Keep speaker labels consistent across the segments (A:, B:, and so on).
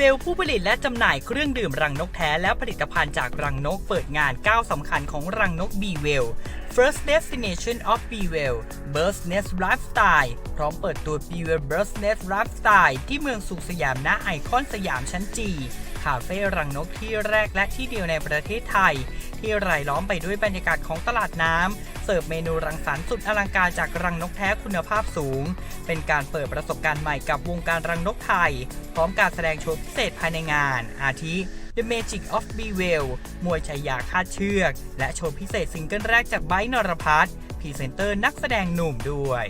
A: เวลผู้ผลิตและจำหน่ายเครื่องดื่มรังนกแท้และผลิตภัณฑ์จากรังนกเปิดงานก้าวสำคัญของรังนก b w e l l First Destination of b w e l l Burst Nest Lifestyle พร้อมเปิดตัว b w e l l Burst Nest Lifestyle ที่เมืองสุขสยามณไอคอนสยามชั้นจีคาเฟ่รังนกที่แรกและที่เดียวในประเทศไทย ที่รายล้อมไปด้วยบรรยากาศของตลาดน้ำ เสิร์ฟเมนูรังสรรค์สุดอลังการจากรังนกแท้คุณภาพสูง เป็นการเปิดประสบการณ์ใหม่กับวงการรังนกไทย พร้อมการแสดงโชว์พิเศษภายในงาน อาทิ The Magic of b e w e l มวยชายาคาดเชือก และโชว์พิเศษซิงเกิลแรกจากไบร์นรพัฒน์พรีเซนเตอร์นักแสดงหนุ่มด้วย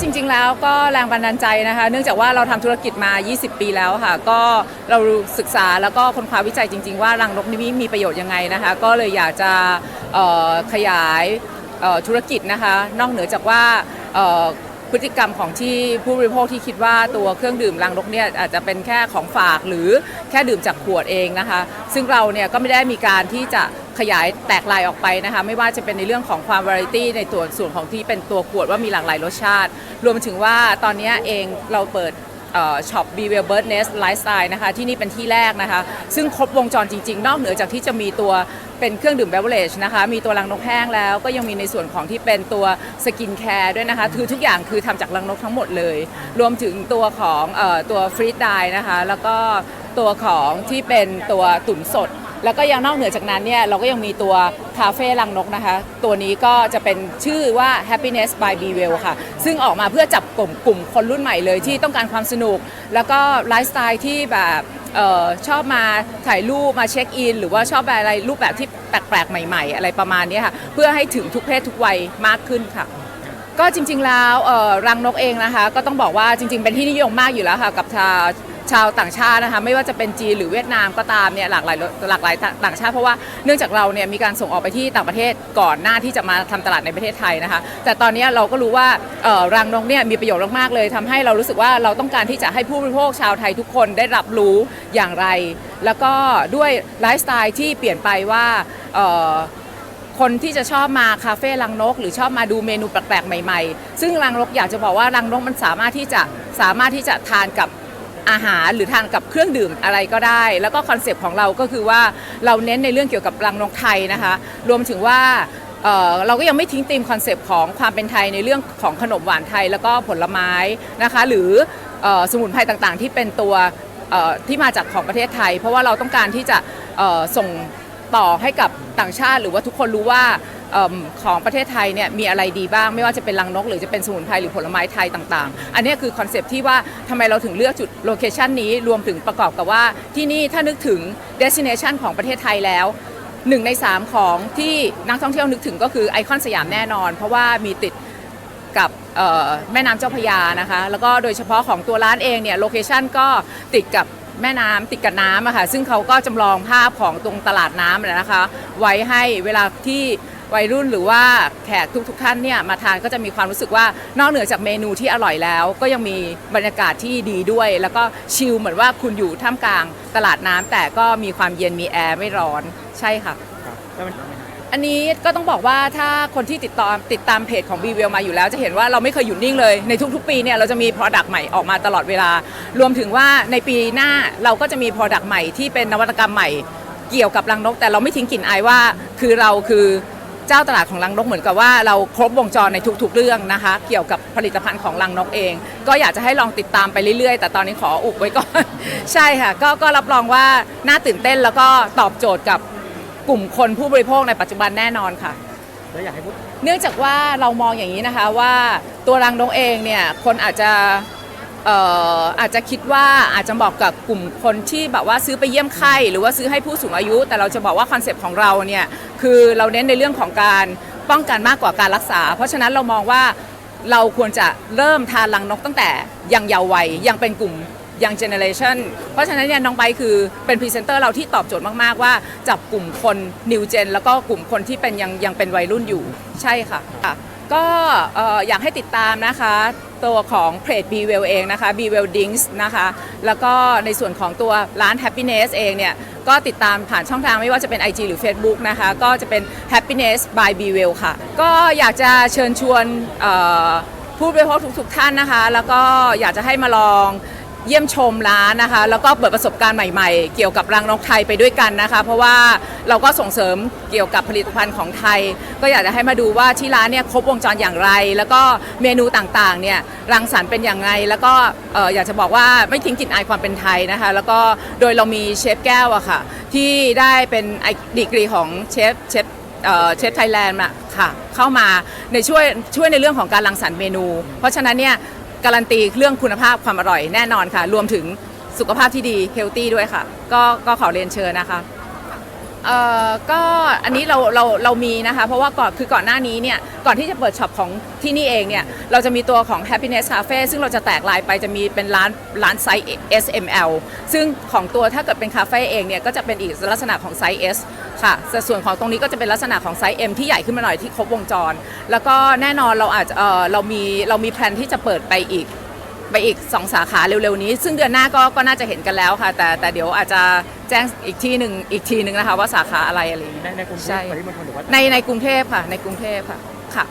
B: จริง ๆ แล้วก็แรงบันดาลใจนะคะ เนื่องจากว่าเราทำธุรกิจมา 20 ปีแล้วค่ะ ก็เราศึกษาแล้วก็ค้นคว้าวิจัยจริง ๆ ว่ารังนกนี้มีประโยชน์ยังไงนะคะ ก็เลยอยากจะขยายธุรกิจนะคะ นอกเหนือจากว่าพฤติกรรมของที่ผู้บริโภคที่คิดว่าตัวเครื่องดื่มรังนกเนี่ยอาจจะเป็นแค่ของฝากหรือแค่ดื่มจากขวดเองนะคะ ซึ่งเราเนี่ยก็ไม่ได้มีการที่จะ ขยายแตกลายออกไปนะคะ ไม่ว่าจะเป็นในเรื่องของความวาไรตี้ในตัวส่วนของที่เป็นตัวขวดว่ามีหลากหลายรสชาติ รวมถึงว่าตอนนี้เองเราเปิดช็อป b e w e l l Bird Nest Lifestyle นะคะ ที่นี่เป็นที่แรกนะคะ ซึ่งครบวงจรจริง ๆ นอกเหนือจากที่จะมีตัวเป็นเครื่องดื่ม beverage นะคะ มีตัวรังนกแห้งแล้ว ก็ยังมีในส่วนของที่เป็นตัวสกินแคร์ด้วยนะคะ คือทุกอย่างคือทำจากรังนกทั้งหมดเลย รวมถึงตัวของอตัวฟรีดไดนะคะ แล้วก็ตัวของที่เป็นตัวตุ๋นสด แล้วก็ยังนอกเหนือจากนั้นเนี่ยเราก็ยังมีตัวคาเฟ่ลังนกนะคะ ตัวนี้ก็จะเป็นชื่อว่า happiness by b w e l l ค่ะ ซึ่งออกมาเพื่อจับกลุ่มกลุ่มคนรุ่นใหม่เลยที่ต้องการความสนุก แล้วก็ไลฟ์สไตล์ที่แบบออชอบมาถ่ายรูปมาเช็คอิน หรือว่าชอบอะไรรูปแบบที่แปลกๆ ใหม่ ๆ อะไรประมาณนี้ค่ะ เพื่อให้ถึงทุกเพศทุกวัยมากขึ้นค่ะก็จริงๆแล้วรังนกเองนะคะ ก็ต้องบอกว่าจริง ๆ เป็นที่นิยมมากอยู่แล้วค่ะ กับ ชาวต่างชาตินะคะไม่ว่าจะเป็นจีนหรือเวียดนามก็ตามเนี่ยหลากหลายหลากหลายต่างชาติเพราะว่าเนื่องจากเราเนี่ยมีการส่งออกไปที่ต่างประเทศก่อนหน้าที่จะมาทำตลาดในประเทศไทยนะคะแต่ตอนนี้เราก็รู้ว่ารังนกเนี่ยมีประโยชน์มากๆเลยทำให้เรารู้สึกว่าเราต้องการที่จะให้ผู้บริโภคชาวไทยทุกคนได้รับรู้อย่างไร แล้วก็ด้วยไลฟ์สไตล์ที่เปลี่ยนไปว่าคนที่จะชอบมาคาเฟ่รังนก หรือชอบมาดูเมนูแปลกๆใหม่ ๆ ซึ่งรังนกอยากจะบอกว่ารังนกมันสามารถที่จะสามารถที่จะทานกับ อาหารหรือทานกับเครื่องดื่มอะไรก็ได้ แล้วก็คอนเซปต์ของเราก็คือว่าเราเน้นในเรื่องเกี่ยวกับรังนกไทยนะคะ รวมถึงว่าเเราก็ยังไม่ทิ้งธีมคอนเซปต์ของความเป็นไทยในเรื่องของขนมหวานไทยแล้วก็ผลไม้นะคะ หรืออสมุนไพรต่างๆ ที่เป็นตัวที่มาจากของประเทศไทย เพราะว่าเราต้องการที่จะส่งต่อให้กับต่างชาติ หรือว่าทุกคนรู้ว่า ของประเทศไทยเนี่ยมีอะไรดีบ้างไม่ว่าจะเป็นรังนก หรือจะเป็นสมุนไพรหรือผลไม้ไทยต่างๆ อันนี้คือคอนเซปที่ว่าทำไมเราถึงเลือกจุดโลเคชันนี้รวมถึงประกอบกับว่าที่นี่ถ้านึกถึง destination ของประเทศไทยแล้วหนึ่งใน3ของที่นักท่องเที่ยวนึกถึงก็คือไอคอนสยามแน่นอน เพราะว่ามีติดกับแม่น้ำเจ้าพระยานะคะ แล้วก็โดยเฉพาะของตัวร้านเองเนี่ยโลเคชันก็ติดกับแม่น้ำติดกับน้ำอะค่ะซึ่งเขาก็จำลองภาพของตรงตลาดน้ำนะคะ ไว้ให้เวลาที่ วัยรุ่นหรือว่าแขกทุกๆท่านเนี่ยมาทานก็จะมีความรู้สึกว่านอกเหนือจากเมนูที่อร่อยแล้ว ก็ยังมีบรรยากาศที่ดีด้วย แล้วก็ชิลเหมือนว่าคุณอยู่ท่ามกลางตลาดน้ำแต่ก็มีความเย็นมีแอร์ไม่ร้อนใช่ค่ะอันนี้ก็ต้องบอกว่าถ้าคนที่ติดตามติดตามเพจของ b ีเวลมาอยู่แล้วจะเห็นว่าเราไม่เคยหยุดนิ่งเลย ในทุกๆ ปีเนี่ยเราจะมี Product ใหม่ออกมาตลอดเวลา รวมถึงว่าในปีหน้าเราก็จะมี Product ใหม่ที่เป็นนวัตกรรมใหม่ เกี่ยวกับรังนก แต่เราไม่ทิ้งกลิ่นอายว่า คือเราคือ เจ้าตลาดของรังนกเหมือนกับว่าเราครบวงจรในทุก ๆ เรื่องนะคะ เกี่ยวกับผลิตภัณฑ์ของรังนกเอง ก็อยากจะให้ลองติดตามไปเรื่อยๆ แต่ตอนนี้ขออุบไว้ก่อน ใช่ค่ะก็ก็รับรองว่าน่าตื่นเต้นแล้วก็ตอบโจทย์กับกลุ่มคนผู้บริโภคในปัจจุบันแน่นอนค่ะ
A: แล้วอยากให้พูด
B: เนื่องจากว่าเรามองอย่างนี้นะคะว่าตัวรังนกเองเนี่ยคนอาจจะ เอ่ออาจจะคิดว่าอาจจะบอกกับกลุ่มคนที่แบบว่าซื้อไปเยี่ยมไข้หรือว่าซื้อให้ผู้สูงอายุ แต่เราจะบอกว่าคอนเซปต์ของเราเนี่ยคือเราเน้นในเรื่องของการป้องกันมากกว่าการรักษา เพราะฉะนั้นเรามองว่าเราควรจะเริ่มทานรังนกตั้งแต่ยังเยาว์วัยยังเป็นกลุ่มยังเจเนเรชันเพราะฉะนั้นเนี่ยน้องไบคือเป็นพรีเซนเตอร์เราที่ตอบโจทย์มาก ๆ ว่าจับกลุ่มคนนิวเจนแล้วก็กลุ่มคนที่เป็นยังยังเป็นวัยรุ่นอยู่ใช่ค่ะค่ะ ก็เอ่ออยากให้ติดตามนะคะ ตัวของเพจ b w e l l เองนะคะ b w e l l Dings นะคะ แล้วก็ในส่วนของตัวร้าน Happiness เองเนี่ย ก็ติดตามผ่านช่องทางไม่ว่าจะเป็น IG หรือ Facebook นะคะ ก็จะเป็น Happiness by b w e l l ค่ะ ก็อยากจะเชิญชวนเอ่อผู้บริโภคทุกๆท่านนะคะ แล้วก็อยากจะให้มาลอง เยี่ยมชมร้านนะคะ แล้วก็เปิดประสบการณ์ใหม่ๆ เกี่ยวกับรังนกไทยไปด้วยกันนะคะ เพราะว่าเราก็ส่งเสริมเกี่ยวกับผลิตภัณฑ์ของไทย ก็อยากจะให้มาดูว่าที่ร้านเนี่ยครบวงจรอย่างไร แล้วก็เมนูต่างๆเนี่ยรังสรรค์เป็นอย่างไรแล้วก็อยากจะบอกว่าไม่ทิ้งกลิ่นอายความเป็นไทยนะคะ แล้วก็โดยเรามีเชฟแก้วอะค่ะที่ได้เป็นไอดีกรีของเชฟเชฟเอ่อเชฟไทยแลนด์อะค่ะเข้ามาในช่วยช่วยในเรื่องของการรังสรรค์เมนู เพราะฉะนั้นเนี่ย การันตีเรื่องคุณภาพความอร่อยแน่นอนค่ะ รวมถึงสุขภาพที่ดีเฮลตี้ด้วยค่ะ ก็ก็ขอเรียนเชิญนะคะ เอ่อก็อันนี้เราเราเรามีนะคะ เพราะว่าก่อนคือก่อนหน้านี้เนี่ยก่อนที่จะเปิดช็อปของที่นี่เองเนี่ยเราจะมีตัวของ Happiness Cafe ซึ่งเราจะแตกลายไปจะมีเป็นร้านร้านไซส์ S M L ซึ่งของตัวถ้าเกิดเป็นคาเฟ่เองเนี่ยก็จะเป็นอีกลักษณะของไซส์ S ค่ะส่วนของตรงนี้ก็จะเป็นลักษณะของไซส์ M ที่ใหญ่ขึ้นมาหน่อยที่ครบวงจร แล้วก็แน่นอนเราอาจจะเอ่อเรามีเรามีแพลนที่จะเปิดไปอีก ไปอีก 2 สาขาเร็วๆนี้ ซึ่งเดือนหน้าก็ก็น่าจะเห็นกันแล้วค่ะ แต่แต่เดี๋ยวอาจจะแจ้งอีกที่หนึ่งอีกทีหนึ่งนะคะว่าสาขาอะไรอะไรอย่างเงี้ย
C: ในในกรุงเท
B: ใช่
C: พปริมณฑลหรือว่า
B: ในในกรุงเทพค่ะในกรุงเทพค่ะค่ะ